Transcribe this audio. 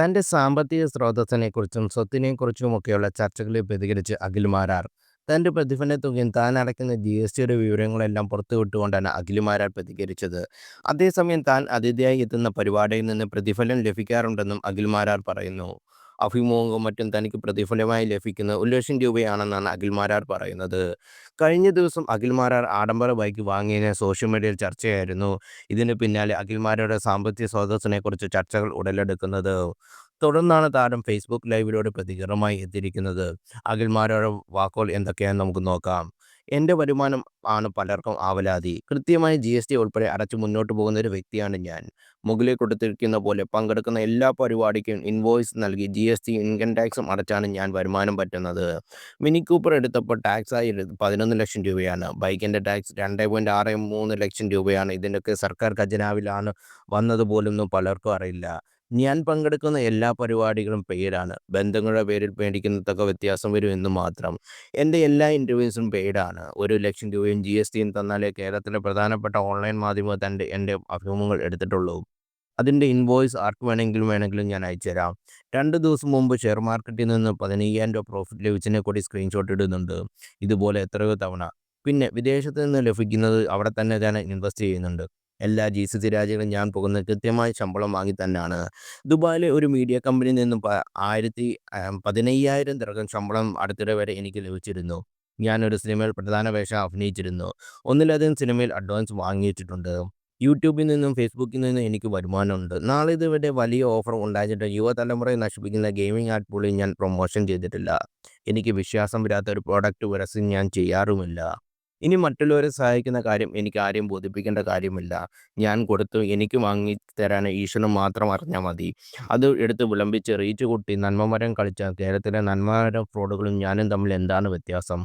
തന്റെ സാമ്പത്തിക സ്രോതസ്സിനെക്കുറിച്ചും സ്വത്തിനെക്കുറിച്ചുമൊക്കെയുള്ള ചർച്ചകളിൽ പ്രതികരിച്ച് അഖിൽമാരാർ തന്റെ പ്രതിഫല തുകയും താൻ അടയ്ക്കുന്ന ജി എസ് ടിയുടെ വിവരങ്ങളെല്ലാം പുറത്തുവിട്ടുകൊണ്ടാണ് അഖിലുമാരാർ മാരാർ പ്രതികരിച്ചത്. അതേസമയം താൻ അതിഥിയായി എത്തുന്ന പരിപാടിയിൽ നിന്ന് പ്രതിഫലം ലഭിക്കാറുണ്ടെന്നും അഖിൽമാരാർ പറയുന്നു. അഭിമുഖവും മറ്റും തനിക്ക് പ്രതിഫലമായി ലഭിക്കുന്നത് ഒരു ലക്ഷം രൂപയാണെന്നാണ് അഖിൽ മാരാർ പറയുന്നത്. കഴിഞ്ഞ ദിവസം അഖിൽ മാരാർ ആഡംബര ബൈക്ക് വാങ്ങിയതിന് സോഷ്യൽ മീഡിയയിൽ ചർച്ചയായിരുന്നു. ഇതിന് പിന്നാലെ അഖിൽ മാരാരുടെ സാമ്പത്തിക സ്രോതസ്സിനെക്കുറിച്ച് ചർച്ചകൾ ഉടലെടുക്കുന്നത്. തുടർന്നാണ് താരം ഫേസ്ബുക്ക് ലൈവിലൂടെ പ്രതികരണമായി എത്തിയിരിക്കുന്നത്. അഖിൽ മാരാരുടെ വാക്കുകൾ എന്തൊക്കെയാണെന്ന് നമുക്ക് നോക്കാം. എന്റെ വരുമാനം ആണ് പലർക്കും ആവലാതി. കൃത്യമായി ജി എസ് ടി ഉൾപ്പെടെ അടച്ചു മുന്നോട്ട് പോകുന്ന ഒരു വ്യക്തിയാണ് ഞാൻ. മുകളിൽ കൊടുത്തിരിക്കുന്ന പോലെ പങ്കെടുക്കുന്ന എല്ലാ പരിപാടിക്കും ഇൻവോയ്സ് നൽകി ജി എസ് ടി ഇൻകം ടാക്സും അടച്ചാണ് ഞാൻ വരുമാനം പറ്റുന്നത്. മിനി കൂപ്പർ എടുത്തപ്പോൾ ടാക്സായി പതിനൊന്ന് ലക്ഷം രൂപയാണ്. ബൈക്കിന്റെ ടാക്സ് രണ്ടേ പോയിന്റ് ആറ് മൂന്ന് ലക്ഷം രൂപയാണ്. ഇതിന്റെയൊക്കെ സർക്കാർ ഖജനാവിലാണ് വന്നത് പോലൊന്നും പലർക്കും അറിയില്ല. ഞാൻ പങ്കെടുക്കുന്ന എല്ലാ പരിപാടികളും പെയ്ഡാണ്. ബന്ധങ്ങളുടെ പേരിൽ മേടിക്കുന്ന തുക വ്യത്യാസം വരും എന്ന് മാത്രം. എന്റെ എല്ലാ ഇന്റർവ്യൂസും പെയ്ഡാണ്. ഒരു ലക്ഷം രൂപയും ജി എസ് ടിയും തന്നാലേ കേരളത്തിലെ പ്രധാനപ്പെട്ട ഓൺലൈൻ മാധ്യമത്തിൽ തന്റെ എന്റെ അഭിമുഖങ്ങൾ എടുത്തിട്ടുള്ളൂ. അതിന്റെ ഇൻവോയ്സ് ആർക്ക് വേണമെങ്കിലും വേണമെങ്കിലും ഞാൻ അയച്ചുതരാം. രണ്ട് ദിവസം മുമ്പ് ഷെയർ മാർക്കറ്റിൽ നിന്ന് പതിനയ്യായിരം രൂപ പ്രോഫിറ്റ് ലഭിച്ചതിനെ കൂടി സ്ക്രീൻഷോട്ട് ഇടുന്നുണ്ട്. ഇതുപോലെ എത്രയോ തവണ. പിന്നെ വിദേശത്ത് നിന്ന് ലഭിക്കുന്നത് അവിടെ തന്നെ ഞാൻ ഇൻവെസ്റ്റ് ചെയ്യുന്നുണ്ട്. എല്ലാ ജി സി സി രാജ്യങ്ങളും ഞാൻ പോകുന്നത് കൃത്യമായ ശമ്പളം വാങ്ങി തന്നെയാണ്. ദുബായിലെ ഒരു മീഡിയ കമ്പനിയിൽ നിന്നും ആയിരത്തി പതിനയ്യായിരം ദിർഹം ശമ്പളം അടുത്തിടെ വരെ എനിക്ക് ലഭിച്ചിരുന്നു. ഞാനൊരു സിനിമയിൽ പ്രധാന വേഷം അഭിനയിച്ചിരുന്നു. ഒന്നിലധികം സിനിമയിൽ അഡ്വാൻസ് വാങ്ങിയിട്ടുണ്ട്. യൂട്യൂബിൽ നിന്നും ഫേസ്ബുക്കിൽ നിന്നും എനിക്ക് വരുമാനമുണ്ട്. നാളെ ഇതുവരെ വലിയ ഓഫർ ഉണ്ടായിട്ട് യുവതലമുറയെ നശിപ്പിക്കുന്ന ഗെയിമിംഗ് ആപ്പ് പോലും ഞാൻ പ്രൊമോഷൻ ചെയ്തിട്ടില്ല. എനിക്ക് വിശ്വാസം വരാത്ത ഒരു പ്രോഡക്റ്റ് പരസ്യം ഞാൻ ചെയ്യാറുമില്ല. ഇനി മറ്റുള്ളവരെ സഹായിക്കുന്ന കാര്യം എനിക്ക് ആരെയും ബോധിപ്പിക്കേണ്ട കാര്യമില്ല. ഞാൻ കൊടുത്തു എനിക്ക് വാങ്ങി തരാൻ ഈശ്വരൻ മാത്രം അറിഞ്ഞാൽ മതി. അത് എടുത്ത് വിളമ്പിച്ച് റീച്ച് കൂട്ടി നന്മമരം കളിച്ച കേരളത്തിലെ നന്മമരം ഫ്രോഡുകളും ഞാനും തമ്മിൽ എന്താണ് വ്യത്യാസം?